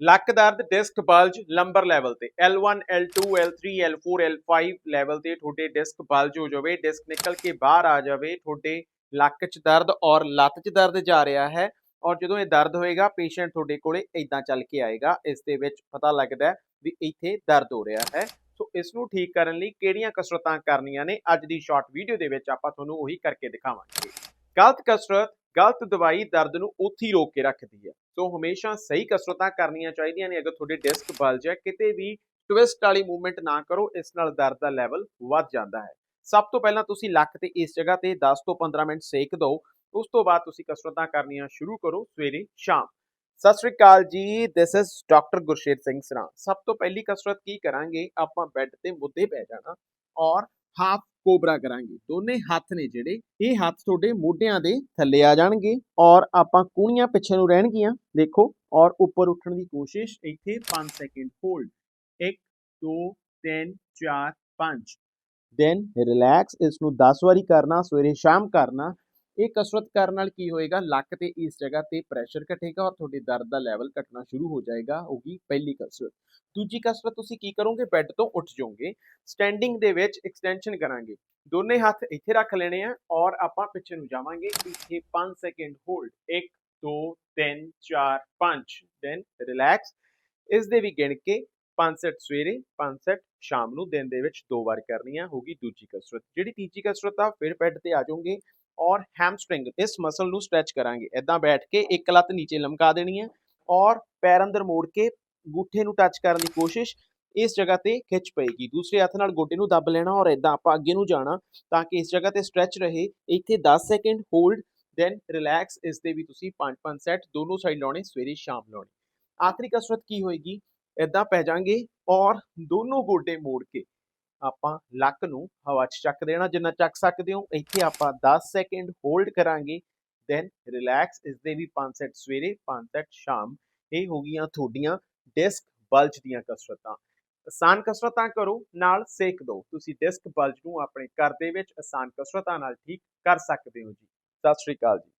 ਲੱਕ ਦਰਦ, disc bulge lumber level ਤੇ L1 L2 L3 L4 L5 level ਤੇ ਤੁਹਾਡੇ ਡਿਸਕ ਬਲਜ ਹੋ ਜਾਵੇ, ਡਿਸਕ ਨਿਕਲ ਕੇ ਬਾਹਰ ਆ ਜਾਵੇ, ਤੁਹਾਡੇ ਲੱਕ 'ਚ ਦਰਦ ਔਰ ਲੱਤ 'ਚ ਦਰਦ ਜਾ ਰਿਹਾ ਹੈ ਔਰ ਜਦੋਂ ਇਹ ਦਰਦ ਹੋਏਗਾ ਪੇਸ਼ੈਂਟ ਤੁਹਾਡੇ ਕੋਲੇ ਇਦਾਂ ਚੱਲ ਕੇ ਆਏਗਾ, ਇਸ ਦੇ ਵਿੱਚ ਪਤਾ ਲੱਗਦਾ ਵੀ ਇੱਥੇ ਦਰਦ ਹੋ ਰਿਹਾ ਹੈ। ਸੋ ਇਸ ਨੂੰ ਠੀਕ ਕਰਨ ਲਈ ਕਿਹੜੀਆਂ ਕਸਰਤਾਂ ਕਰਨੀਆਂ ਨੇ, ਅੱਜ ਦੀ ਸ਼ਾਰਟ ਵੀਡੀਓ ਦੇ ਵਿੱਚ ਆਪਾਂ ਤੁਹਾਨੂੰ ਉਹੀ ਕਰਕੇ ਦਿਖਾਵਾਂਗੇ। ਗਲਤ ਕਸਰਤ ਗਲਤ ਦਵਾਈ ਦਰਦ ਨੂੰ ਉੱਥੇ ਹੀ ਰੋਕ ਕੇ ਰੱਖਦੀ ਹੈ। ਸੋ ਹਮੇਸ਼ਾ ਸਹੀ ਕਸਰਤਾਂ ਕਰਨੀਆਂ ਚਾਹੀਦੀਆਂ ਨੇ। ਅਗਰ ਤੁਹਾਡੇ ਡਿਸਕ ਬਲਜ ਹੈ, ਕਿਤੇ ਵੀ ਟਵਿਸਟ ਵਾਲੀ ਮੂਵਮੈਂਟ ਨਾ ਕਰੋ, ਇਸ ਨਾਲ ਦਰਦ ਦਾ ਲੈਵਲ ਵੱਧ ਜਾਂਦਾ ਹੈ। ਸਭ ਤੋਂ ਪਹਿਲਾਂ ਤੁਸੀਂ ਲੱਕ ਤੇ ਇਸ ਜਗ੍ਹਾ ਤੇ 10 ਤੋਂ 15 ਮਿੰਟ ਸੇਕ ਦਿਓ। ਉਸ ਤੋਂ ਬਾਅਦ ਤੁਸੀਂ ਕਸਰਤਾਂ ਕਰਨੀਆਂ ਸ਼ੁਰੂ ਕਰੋ ਸਵੇਰੇ ਸ਼ਾਮ। ਸਤਿ ਸ਼੍ਰੀ ਅਕਾਲ ਜੀ this is doctor Gursher Singh Sran. ਸਭ ਤੋਂ ਪਹਿਲੀ ਕਸਰਤ ਕੀ ਕਰਾਂਗੇ? ਆਪਾਂ ਬੈੱਡ ਤੇ ਮੁੱਦੇ ਪੈ ਜਾਣਾ ਔਰ ਹਾਫ ਕੋਬਰਾ ਕਰਾਂਗੇ। ਦੋਨੇ ਹੱਥ ਨੇ ਜਿਹੜੇ, ਇਹ ਹੱਥ ਤੁਹਾਡੇ ਮੋਢਿਆਂ ਦੇ ਥੱਲੇ ਆ ਜਾਣਗੇ ਔਰ ਆਪਾਂ ਕੂਣੀਆਂ ਪਿੱਛੇ ਨੂੰ ਰਹਿਣਗੀਆਂ, ਦੇਖੋ, ਔਰ ਉੱਪਰ ਉੱਠਣ ਦੀ ਕੋਸ਼ਿਸ਼, ਇੱਥੇ 5 ਸੈਕਿੰਡ ਹੋਲਡ 1 2 3 4 5 ਦੈਨ ਰਿਲੈਕਸ ਇਸ ਨੂੰ 10 ਵਾਰੀ ਕਰਨਾ, ਸਵੇਰੇ ਸ਼ਾਮ ਕਰਨਾ ਇਹ ਕਸਰਤ ਕਰਨ ਨਾਲ ਕੀ ਹੋਏਗਾ? ਲੱਕ ਤੇ ਇਸ ਜਗ੍ਹਾ ਤੇ ਪ੍ਰੈਸ਼ਰ ਘਟੇਗਾ ਔਰ ਤੁਹਾਡੇ ਦਰਦ ਦਾ ਲੈਵਲ ਘਟਣਾ ਸ਼ੁਰੂ ਹੋ ਜਾਏਗਾ ਹੋਗੀ ਪਹਿਲੀ ਕਸਰਤ। ਦੂਜੀ ਕਸਰਤ ਤੁਸੀਂ ਕੀ ਕਰੋਗੇ? ਬੈੱਡ ਤੋਂ ਉੱਠ ਜਾਓਗੇ ਸਟੈਂਡਿੰਗ ਦੇ ਵਿੱਚ ਐਕਸਟੈਂਸ਼ਨ ਕਰਾਂਗੇ। ਦੋਨੇ ਹੱਥ ਇੱਥੇ ਰੱਖ ਲੈਣੇ ਆ ਔਰ ਆਪਾਂ ਪਿੱਛੇ ਨੂੰ ਜਾਵਾਂਗੇ। ਇੱਥੇ 5 ਸੈਕਿੰਡ ਹੋਲਡ 1 2 3 4 5 ਦੈਨ ਰਿਲੈਕਸ ਇਸ ਦੇ ਵੀ ਗਿਣ ਕੇ 5 ਸੈਟ ਸਵੇਰੇ 5 ਸੈਟ ਸ਼ਾਮ ਨੂੰ, ਦਿਨ ਦੇ ਵਿੱਚ ਦੋ ਵਾਰ ਕਰਨੀ ਆ ਹੋਗੀ ਦੂਜੀ ਕਸਰਤ। ਜਿਹੜੀ ਤੀਜੀ ਕਸਰਤ ਆ, ਫਿਰ ਬੈੱਡ ਤੇ ਆ ਜਾਓਗੇ। ਔਰ ਹੈਮਸਟ੍ਰਿੰਗ ਇਸ ਮਸਲ ਨੂੰ ਸਟ੍ਰੈਚ ਕਰਾਂਗੇ। ਇਦਾਂ ਬੈਠ ਕੇ ਇੱਕ ਲੱਤ ਨੀਚੇ ਲਮਕਾ ਦੇਣੀ ਹੈ ਔਰ ਪੈਰ ਅੰਦਰ ਮੋੜ ਕੇ ਗੂਠੇ ਨੂੰ ਟੱਚ ਕਰਨ ਦੀ ਕੋਸ਼ਿਸ਼ ਇਸ ਜਗ੍ਹਾ ਤੇ ਖਿੱਚ ਪਏਗੀ। ਦੂਸਰੇ ਹੱਥ ਨਾਲ ਗੋਡੇ ਨੂੰ ਦੱਬ ਲੈਣਾ ਔਰ ਇਦਾਂ ਆਪਾਂ ਅੱਗੇ ਨੂੰ ਜਾਣਾ ਤਾਂ ਕਿ ਇਸ ਜਗ੍ਹਾ ਤੇ ਸਟ੍ਰੈਚ ਰਹੇ। ਇੱਥੇ 10 ਸੈਕਿੰਡ ਹੋਲਡ ਦੈਨ ਰਿਲੈਕਸ ਇਸ ਦੇ ਵੀ ਤੁਸੀਂ 5-5 ਸੈਟ ਦੋਨੋਂ ਸਾਈਡ ਲਾਉਣੇ, ਸਵੇਰੇ ਸ਼ਾਮ ਲਾਉਣੇ। ਆਖਰੀ ਕਸਰਤ ਕੀ ਹੋਏਗੀ? ਇਦਾਂ ਪੈ ਜਾਾਂਗੇ ਔਰ ਦੋਨੋਂ ਗੋਡੇ ਮੋੜ ਕੇ ਆਪਾਂ ਲੱਕ ਨੂੰ ਹਵਾ 'ਚ ਚੱਕ ਦੇਣਾ, ਜਿੰਨਾ ਚੱਕ ਸਕਦੇ ਹੋ। ਇੱਥੇ ਆਪਾਂ 10 ਸੈਕਿੰਡ ਹੋਲਡ ਕਰਾਂਗੇ। ਦੈਨ ਰਿਲੈਕਸ ਇਸ ਦੇ ਵੀ 5 ਸੈਟ ਸਵੇਰੇ 5 ਸੈਟ ਸ਼ਾਮ। ਇਹ ਹੋ ਗਈਆਂ ਤੁਹਾਡੀਆਂ ਡਿਸਕ ਬਲਜ ਦੀਆਂ ਕਸਰਤਾਂ। ਆਸਾਨ ਕਸਰਤਾਂ ਕਰੋ, ਨਾਲ ਸੇਕ ਦਿਓ ਤੁਸੀਂ ਡਿਸਕ ਬਲਜ ਨੂੰ ਆਪਣੇ ਘਰ ਦੇ ਵਿੱਚ ਆਸਾਨ ਕਸਰਤਾਂ ਨਾਲ ਠੀਕ ਕਰ ਸਕਦੇ ਹੋ ਜੀ। ਸਤਿ ਸ਼੍ਰੀ ਅਕਾਲ ਜੀ।